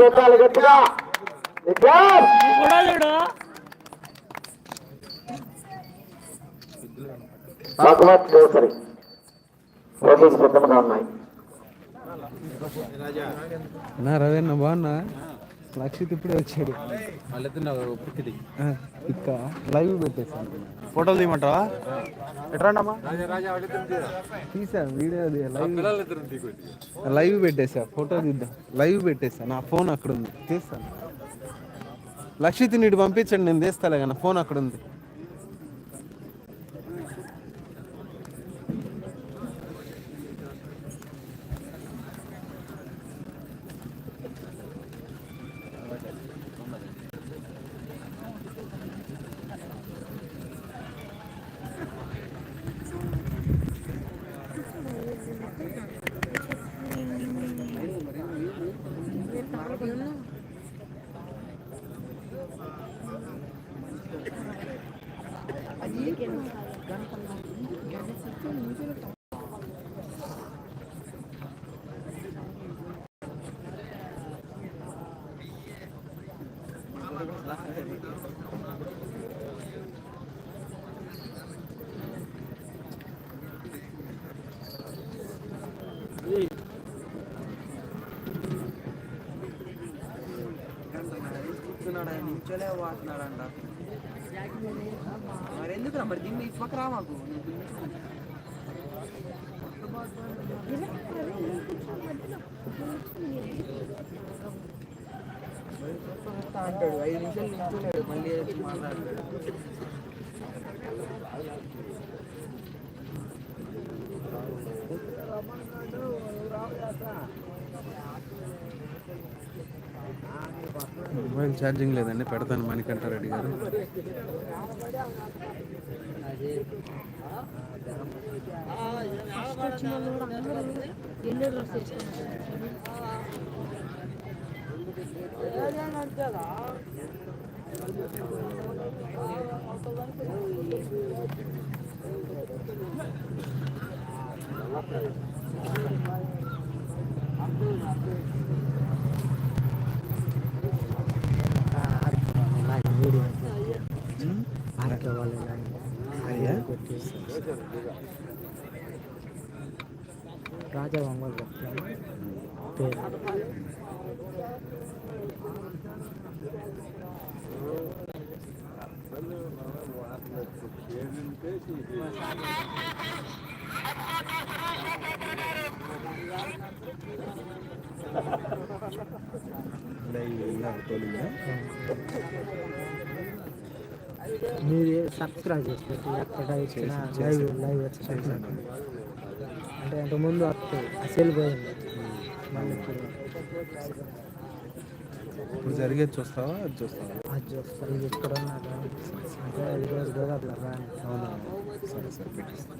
గెట్టాలి గట్టిగా. భగవత్ దేవసరి పోటీకి సిద్ధంగా ఉన్నాయి. నా బాగున్నా? లక్షిత్ ఇప్పుడే వచ్చాడు. ఆ, ఇక్క లైవ్ పెట్టేసాను ఫోటోలు తీయమంటావా? ఎట్రాండమ్మా? తీసా వీడియో అది లైవ్. లైవ్ పెట్టేసా ఫోటో తీద్దాం. లైవ్ పెట్టేసా నా ఫోన్ అక్కడ ఉంది. తీస్తాను. లక్షిత్ నీటి పంపించండి నేను తీస్తాలే కానీ ఫోన్ అక్కడ ఉంది. నించోలే పోతున్నాడంట మరి ఎందుకు మరి? దీన్ని ఇప్పక రా మాకు. అంటాడు ఐదు నిమిషాలు నించోలేడు మళ్ళీ మాట్లాడతాడు. మొబైల్ ఛార్జింగ్ లేదండి పెడతాను మణికంఠారెడ్డి గారు. ఎన్నో డ్రెస్ తెచ్చుకున్నారు అయ్యా రాజా వంగల్ చెప్తాను పేరు మీరు సబ్స్క్రైబ్ చేసుకోండి ఎక్కడ ఇచ్చినా లైవ్ లైవ్ వచ్చింది అంటే అంతకుముందు అసలు పోయింది. మళ్ళీ ఇప్పుడు జరిగేది చూస్తావా? అది చూస్తావా? అది చూస్తారు ఇది ఇక్కడ ఉన్నాడు అంటే కూడా అట్లా రాని. అవునా సరే సరే పెట్టేస్తా.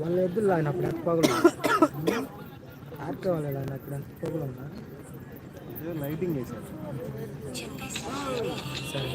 వాళ్ళు ఎద్దులు ఆయన అప్పుడు ఎంత పగలు ఆర్కే వాళ్ళు ఆయన అప్పుడు ఎంత పగలు లైటింగ్ వేశారు సరే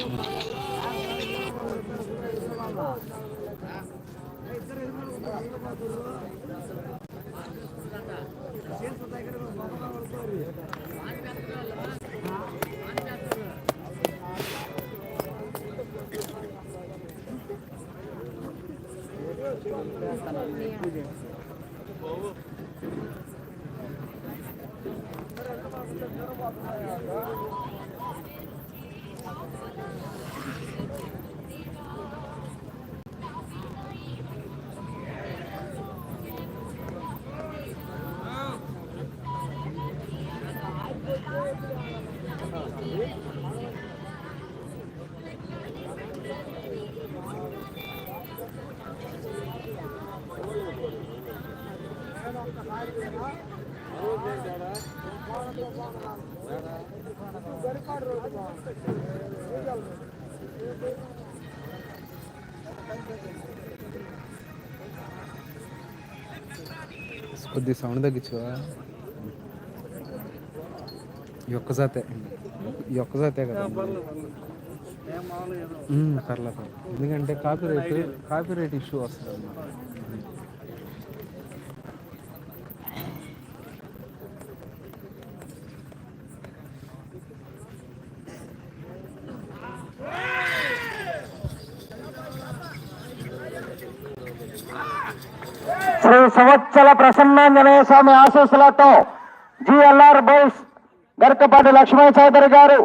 కొద్ది సౌండ్ తగ్గించుకోవా ఈ ఒక్కసాతే ఈ ఒక్కసాతే కదా. పర్లేదు ఎందుకంటే copy rate copy rate issue వస్తుంది అన్నమాట శ్రీ సంవత్సర ప్రసన్నాంజనేయ స్వామి ఆశీస్సులతో జిఎల్ఆర్ బోస్ గరికపాటి లక్ష్మీ చౌదరి గారు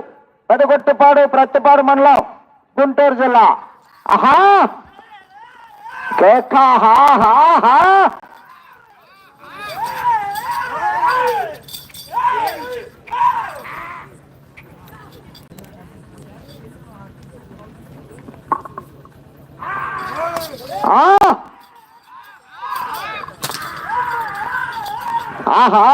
పెదగొట్టుపాడు ప్రత్తిపాడు మండలం గుంటూరు జిల్లా. ఆహా! కేక హా హా హా! ఆ ఆహా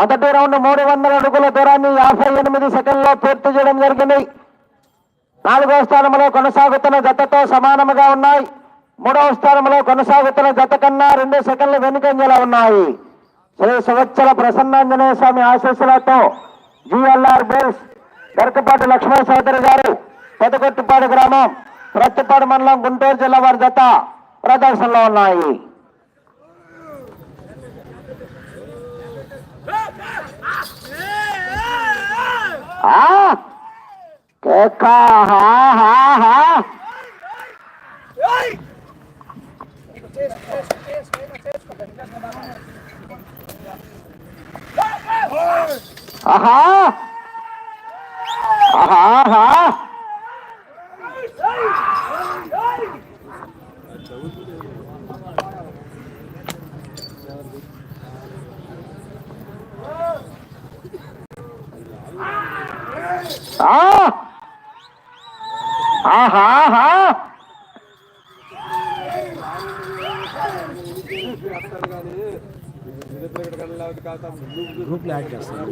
మొదటి రౌండ్ మూడు వందల అడుగుల దూరాన్ని యాభై ఎనిమిది సెకండ్లో పూర్తి చేయడం జరిగింది. నాలుగవ స్థానంలో కొనసాగుతున్న జతతో సమానముగా ఉన్నాయి. మూడవ స్థానంలో కొనసాగుతున్న జత కన్నా రెండు సెకండ్లు వెనుకంజలా ఉన్నాయి. శ్రీ సువచ్చల ప్రసన్నాంజనేయ స్వామి ఆశీస్సులతో జిఎల్ఆర్ బేస్ దొరకపాటి లక్ష్మణ చౌదరి గారు పెదకొట్టిపాడు గ్రామం ప్రత్తిపాడు మండలం గుంటూరు జిల్లా వారి జత ప్రదర్శనలో ఉన్నాయి. ఆ! కేక హా హా. హా ఆహా ఆహా ఆ ఆహా ఆహా గ్రూప్లో యాడ్ చేస్తాను.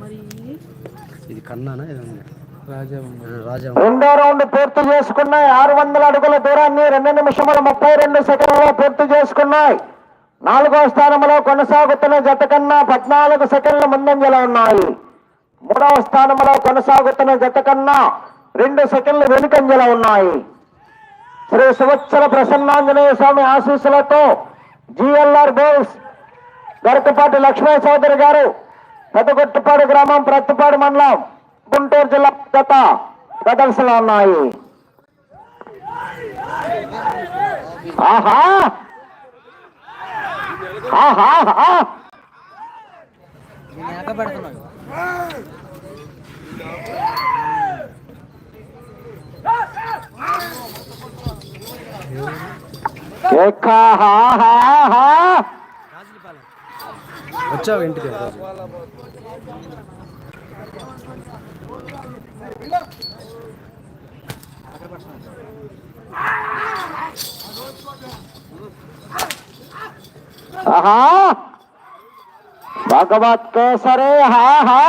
మరి ఇది కన్నానా? ఇది రాజా ఉంది. రాజా రెండో రౌండ్ పూర్తి చేసుకున్నాయి. ఆరు వందల అడుగుల దూరాన్ని రెండు నిమిషముల ముప్పై రెండు సెకండ్లలో పూర్తి చేసుకున్నాయి. నాలుగో స్థానంలో కొనసాగుతున్న జత కన్నా పద్నాలుగు సెకండ్ల ముందంజలో ఉన్నాయి. మూడవ స్థానంలో కొనసాగుతున్న జత కన్నా రెండు సెకండ్లు వెనుకంజల ఉన్నాయి. శ్రీ సువత్సర ప్రసన్నాంజనేయ స్వామి ఆశీస్సులతో జిఎల్ఆర్ బోస్ గరకపాటి లక్ష్మీ చౌదరి గారు పెదగొట్టుపాడు గ్రామం ప్రత్తిపాడు మండలం గుంటూరు జిల్లా గత ప్రదర్శన ఉన్నాయి. ఆహా! ఆహా! హా హా వచ్చావు ఇంటికి ఆహా! భగవత్ కేసరే హా హా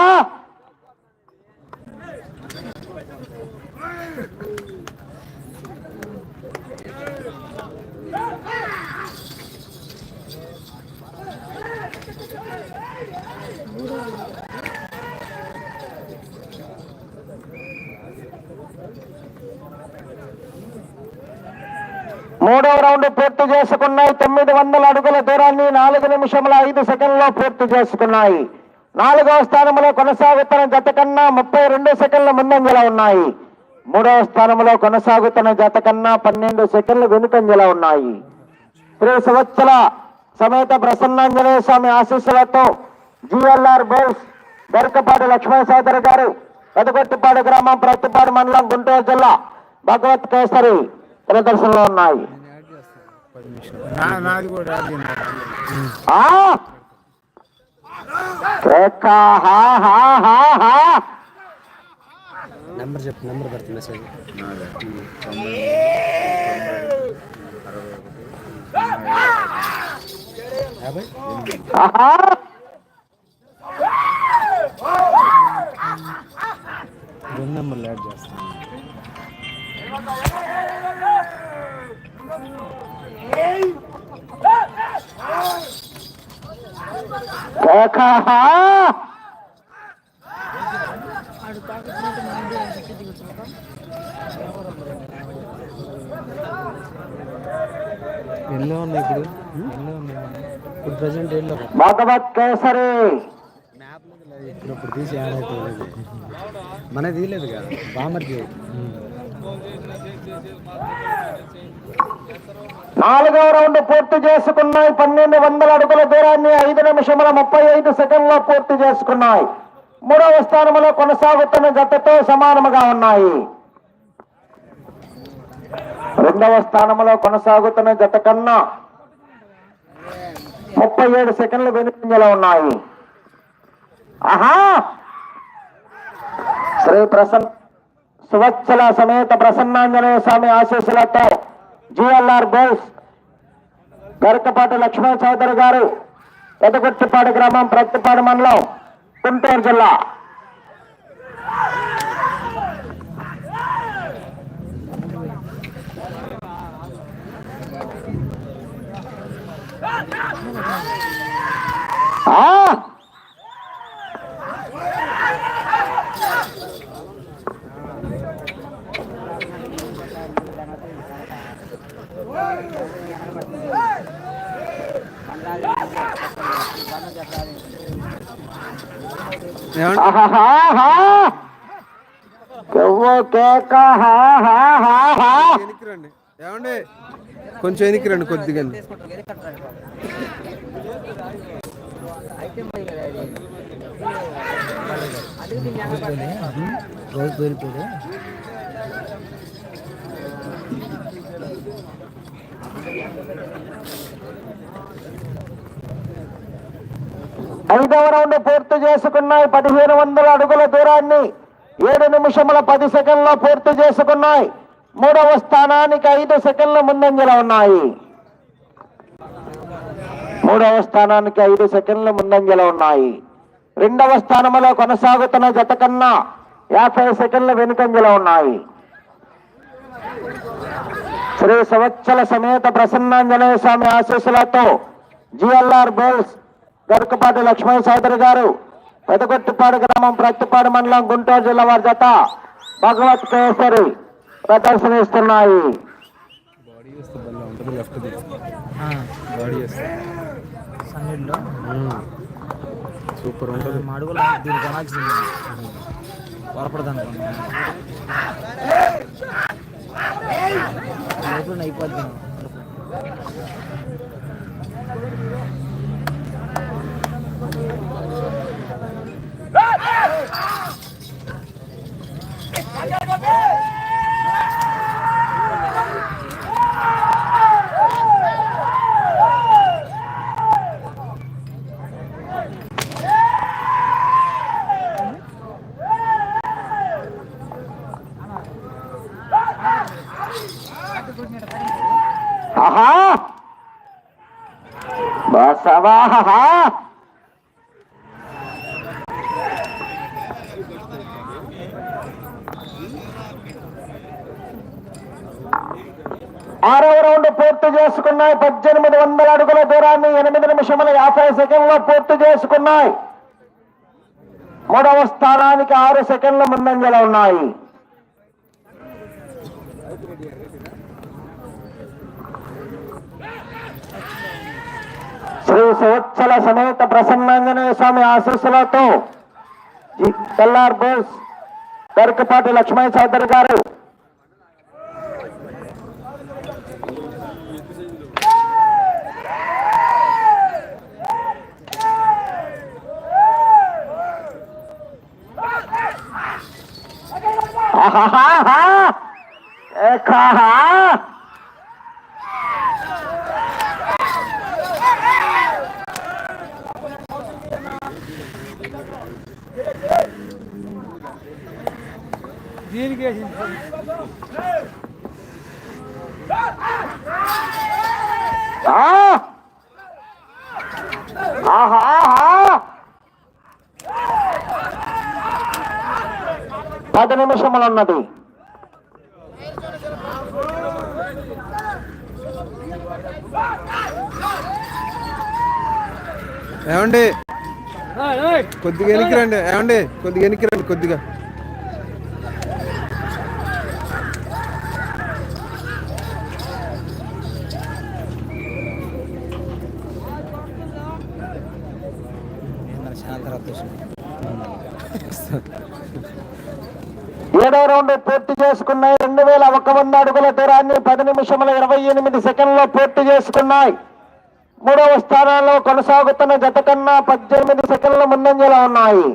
మూడవ రౌండ్ పూర్తి చేసుకున్నాయి. తొమ్మిది వందల అడుగుల దూరాన్ని నాలుగు నిమిషముల ఐదు సెకండ్లో పూర్తి చేసుకున్నాయి. నాలుగవ స్థానంలో కొనసాగుతున్న జత కన్నా ముప్పై రెండు సెకండ్ల ముందంజలో ఉన్నాయి. మూడవ స్థానంలో కొనసాగుతున్న జత కన్నా పన్నెండు సెకండ్లు వెనుకంజలో ఉన్నాయి. శ్రీ సంవత్సర సమేత ప్రసన్నాంజనేయ స్వామి ఆశీస్సులతో జిఎల్ఆర్ బోస్ దొరకపాటి లక్ష్మణ సోదరి గారు పెదగొట్టిపాడు గ్రామం ప్రతిపాడు మండలం గుంటూరు జిల్లా భగవత్ కేసరి ప్రదర్శనలో ఉన్నాయి. నెంబర్ చెప్పు నెంబర్ పెడుతుంది మెసేజ్ యాభై. రెండు నెంబర్లు యాడ్ చేస్తాను. ఎన్నో ఉన్నాయి ఇప్పుడు? ఎన్నో ఉన్నాయి? ఇప్పుడు ప్రజెంట్ ఏళ్ళు భగవత్ కేసరి! ఇప్పుడు తీసి యాడ్ అయిపోలేదు మన తీయలేదు కదా? బామర్ది. నాలుగవ రౌండ్ పూర్తి చేసుకున్నాయి. పన్నెండు వందల అడుగుల దూరాన్ని ఐదు నిమిషముల ముప్పై ఐదు సెకండ్లో పూర్తి చేసుకున్నాయి. మూడవ స్థానంలో కొనసాగుతున్న జతతో సమానముగా ఉన్నాయి. రెండవ స్థానంలో కొనసాగుతున్న జత కన్నా ముప్పై ఏడు సెకండ్లు వెనుకంజలో ఉన్నాయి. ఆహా! శ్రీ ప్రసన్న సువత్సల సమేత ప్రసన్నాంజనేయ స్వామి ఆశీస్సులతో జిఎల్ఆర్ బోస్ గరకపాటి లక్ష్మణ చౌదరి గారు పెదగుర్తిపాడు గ్రామం ప్రత్తిపాడు మండలం గుంటూరు జిల్లా. ఆ ఏమండి కేక రండి ఏమండి? కొంచెం వెనక్కి రండి కొద్దిగా. రోజు ఐదవ రౌండ్ పూర్తి చేసుకున్నాయి. పదిహేను వందల అడుగుల దూరాన్ని ఏడు నిమిషముల పది సెకండ్లో పూర్తి చేసుకున్నాయి. మూడవ స్థానానికి ఐదు సెకండ్ల ముందంజలో ఉన్నాయి. మూడవ స్థానానికి ఐదు సెకండ్ల ముందంజలో ఉన్నాయి. రెండవ స్థానంలో కొనసాగుతున్న జత కన్నా యాభై సెకండ్ల వెనుకంజలో ఉన్నాయి. శ్రీ సంవత్సర సమేత ప్రసన్నాంజనేయ స్వామి ఆశీస్సులతో జిఎల్ఆర్ బోల్స్ గరుకపాటి లక్ష్మణ సోదరి గారు పెదగొట్టిపాడు గ్రామం ప్రత్తిపాడు మండలం గుంటూరు జిల్లా వారి జత భగవత్ కేసరి ప్రదర్శనిస్తున్నాయి సూపర్ ఉంటుంది అడుగులు దీనికి కొనాల్సింది అయిపోద్ది ఆహా బసవాహా ఆరవ రౌండ్ పూర్తి చేసుకున్నాయి. పద్దెనిమిది వందల అడుగుల దూరాన్ని ఎనిమిది నిమిషముల యాభై సెకండ్లో పూర్తి చేసుకున్నాయి. మూడవ స్థానానికి ఆరు సెకండ్ల ముందంజలో ఉన్నాయి. శ్రీ సువత్సల సమేత ప్రసన్నాంజనేయ స్వామి ఆశీస్సులతో ఎల్ఆర్ బోస్ గరికపాటి లక్ష్మణ చౌదరి గారు దీనికి ఆ! ఆహాహా! పది నిమిషములున్నది. ఏమండి? కొద్దిగా వెనక్కి రండి ఏమండి? కొద్దిగా వెనక్కి రండి కొద్దిగా చాలా మూడో రౌండ్ పూర్తి చేసుకున్నాయి. రెండు వేల ఒక వంద అడుగుల దూరాన్ని పది నిమిషముల ఇరవై ఎనిమిది సెకండ్లో పూర్తి చేసుకున్నాయి. మూడవ స్థానంలో కొనసాగుతున్న జత కన్నా పద్దెనిమిది సెకండ్ల ముందంజలో ఉన్నాయి.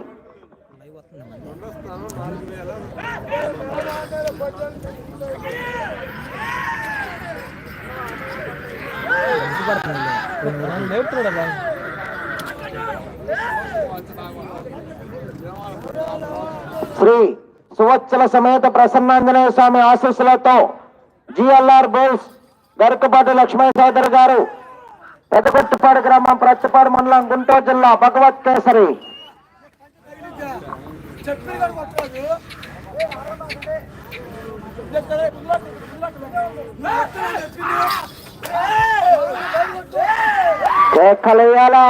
లేపుతున్నాడు శ్రీ సువత్సల సమేత ప్రసన్నాంజనేయ స్వామి ఆశీస్సులతో జిఎల్ఆర్ బోల్స్ గరుకపాటి లక్ష్మయ్య సోదరి గారు పెదకొట్టుపాడు గ్రామం ప్రత్తిపాడు మండలం గుంటూరు జిల్లా భగవత్ కేసరి. కేకలేయాలా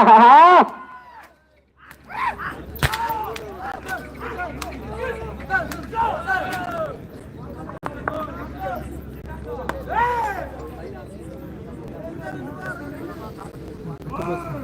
హహా.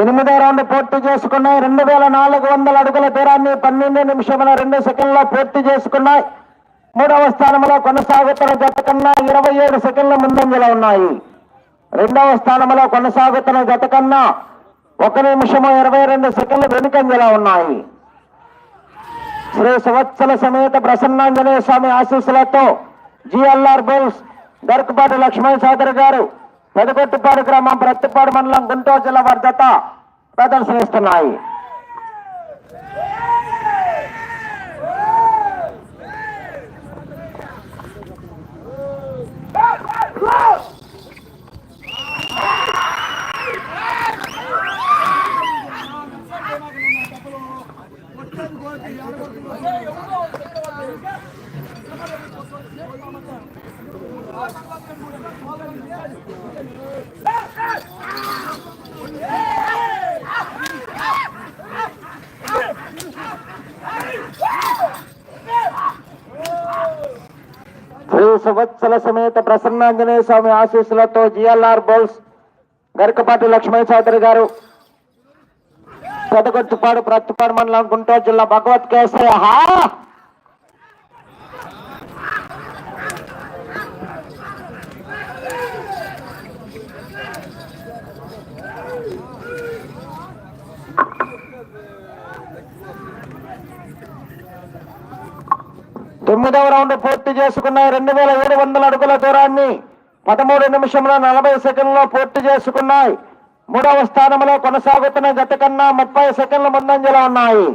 ఎనిమిదో రౌండ్ పూర్తి చేసుకున్నాయి రెండు వేల నాలుగు వందల అడుగుల దూరాన్ని పన్నెండు నిమిషముల రెండు సెకండ్ల పూర్తి చేసుకున్నాయి. మూడవ స్థానంలో కొనసాగుతున్న జత కన్నా ఇరవై ఏడు సెకండ్ల ముందంజలో ఉన్నాయి. రెండవ స్థానంలో కొనసాగుతున్న జత కన్నా ఒక నిమిషము ఇరవై రెండు సెకండ్లు వెనుకంజలో ఉన్నాయి. శ్రీ సంవత్సర సమేత ప్రసన్నాంజనేయ స్వామి ఆశీస్సులతో జిఎల్ఆర్ బుల్స్ గరకపాటి లక్ష్మణ్ సోదరి గారు పెదగొట్టుపాడు గ్రామం ప్రత్తిపాడు మండలం గుంటూరు జిల్లా వారి జత ప్రదర్శనిస్తున్నాయి శ్రీ సంవత్సర సమేత ప్రసన్నాంజనేయ స్వామి ఆశీస్సులతో జిఎల్ఆర్ బోల్స్ గరికపాటి లక్ష్మణ్ చౌదరి గారు పెదగొట్టుపాడు ప్రత్తిపాడు మండలం గుంటూరు జిల్లా భగవత్ కేసరి. హా తొమ్మిదవ రౌండ్ పూర్తి చేసుకున్న రెండు వేల ఏడు వందల అడుగుల దూరాన్ని పదమూడు నిమిషంలో నలభై సెకండ్లో పూర్తి చేసుకున్నాయి. మూడవ స్థానంలో కొనసాగుతున్న జత కన్నా ముప్పై సెకండ్ల ముందంజలో ఉన్నాయి.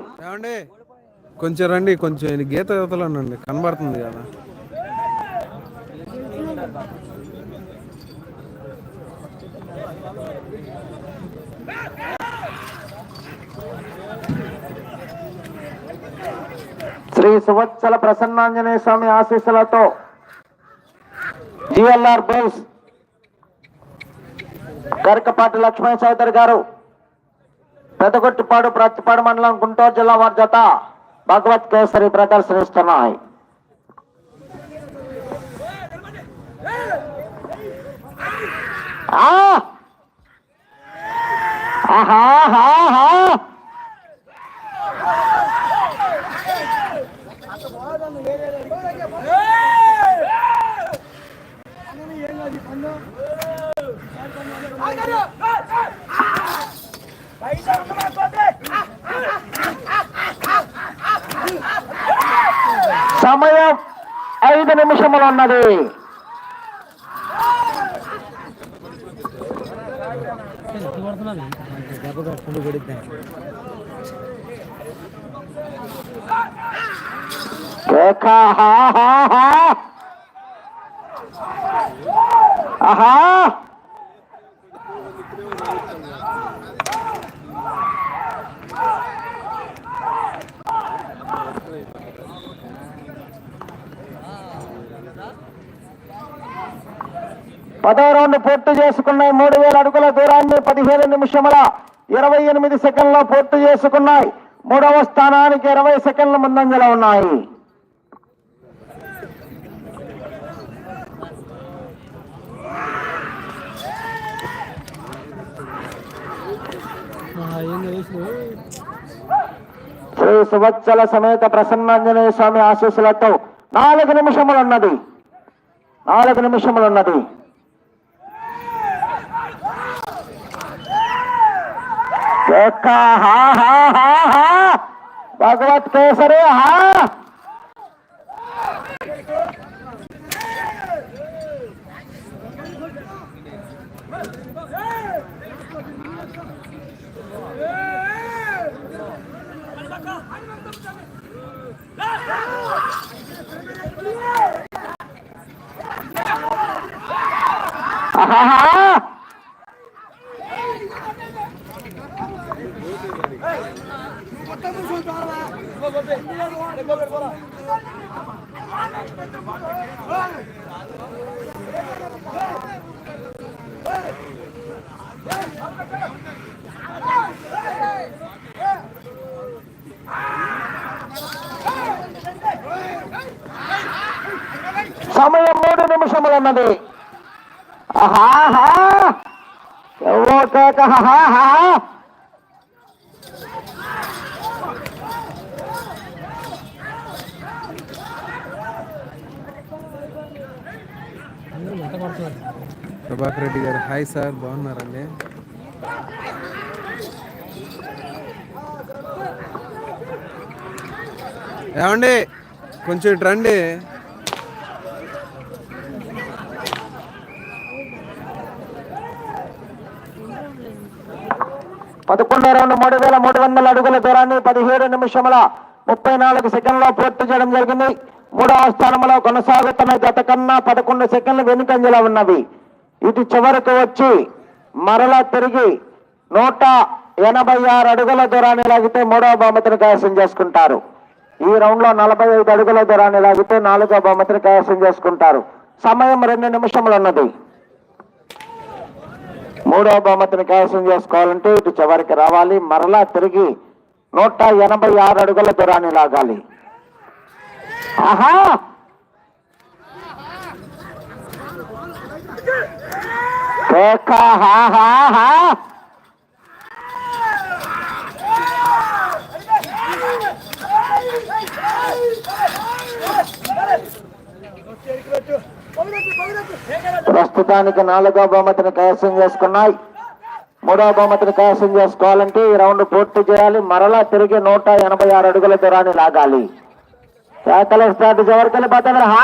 కొంచెం రండి కొంచెం గీత యువతలో కనబడుతుంది కదా. శ్రీ సువత్సల ప్రసన్నాంజనేయ స్వామి ఆశీస్సులతో జిఎల్ఆర్ బోల్స్ గరకపాటి లక్ష్మణ చౌదరి గారు పెదగొట్టిపాడు ప్రతిపాడు మండలం గుంటూరు జిల్లా వారి జత భగవత్ కేసరి ప్రదర్శనిస్తున్నాయి. ఆహా! సమయం ఐదు నిమిషములు ఉన్నది. ఆహా. పదో రౌండ్ పూర్తి చేసుకున్నాయి మూడు వేల అడుగుల దూరాన్ని పదిహేను నిమిషముల ఇరవై ఎనిమిది సెకండ్లో పూర్తి చేసుకున్నాయి. మూడవ స్థానానికి ఇరవై సెకండ్ల ముందంజలో ఉన్నాయి. శ్రీ సువత్సల సమేత ప్రసన్నాంజనేయ స్వామి ఆశీస్సులతో నాలుగు నిమిషములు ఉన్నది నాలుగు నిమిషములు ఉన్నది కేక, హా, హా, హా, హా. భగవత్ కేసరి హా ఆహాహా. సమయం మూడు నిమిషములు ఉన్నది ఆహాహా ఎవో కేక హాహా ప్రభాకర్ రెడ్డి గారు హాయ్ సార్ బాగున్నారండి? ఏమండి కొంచెం ఇటు రండి. పదకొండో రౌండ్ మూడు వేల మూడు వందల అడుగుల దూరాన్ని పదిహేడు నిమిషముల ముప్పై నాలుగు సెకండ్లో పూర్తి చేయడం జరిగింది. మూడవ స్థానంలో కొనసాగుతున్న గత కన్నా పదకొండు సెకండ్లు వెనుకంజలో ఉన్నవి. ఇటు చివరకు వచ్చి మరలా తిరిగి నూట ఎనభై ఆరు అడుగుల దూరాన్ని లాగితే మూడవ బహుమతిని కైవసం చేసుకుంటారు. ఈ రౌండ్లో నలభై ఐదు అడుగుల దూరాన్ని లాగితే నాలుగో బహుమతిని కైవసం చేసుకుంటారు. సమయం రెండు నిమిషములు ఉన్నది. మూడవ బహుమతిని కైవసం చేసుకోవాలంటే ఇటు చివరికి రావాలి. మరలా తిరిగి నూట ఎనభై ఆరు అడుగుల దూరాన్ని లాగాలి. ఆహా! హా, హా, హా. ప్రస్తుతానికి నాలుగో బహుమతిని కైవసం చేసుకున్నాయి. మూడో బహుమతిని కైవసం చేసుకోవాలంటే ఈ రౌండ్ పూర్తి చేయాలి. మరలా తిరిగి నూట ఎనభై ఆరు అడుగుల దూరాన్ని లాగాలి. కేకల స్టార్ట్ చివరికి పోతాడు హా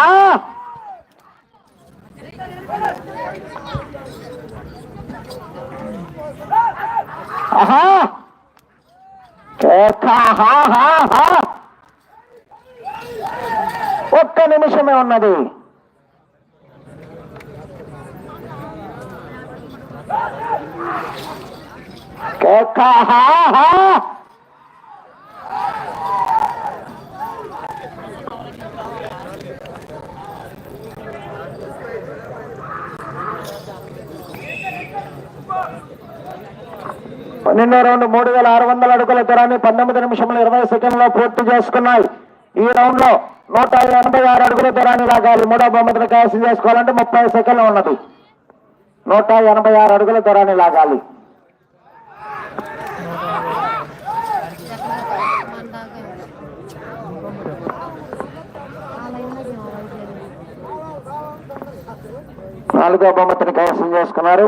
ఆహా కేక, హా, హా, హా. ఒక్క నిమిషమే ఉన్నది కేక, హా, హా. పన్నెండో రౌండ్ మూడు వేల ఆరు వందల అడుగుల దూరాన్ని పంతొమ్మిది నిమిషంలో ఇరవై సెకండ్లో పూర్తి చేసుకున్నాయి. ఈ రౌండ్లో నూట ఎనభై ఆరు అడుగుల దూరాన్ని లాగాలి. మూడో బహుమతిని కైవసం చేసుకోవాలంటే ముప్పై సెకండ్లు ఉన్నది. నూట ఎనభై ఆరు అడుగుల దూరాన్ని లాగాలి. నాలుగో బహుమతిని కైవసం చేసుకున్నారు.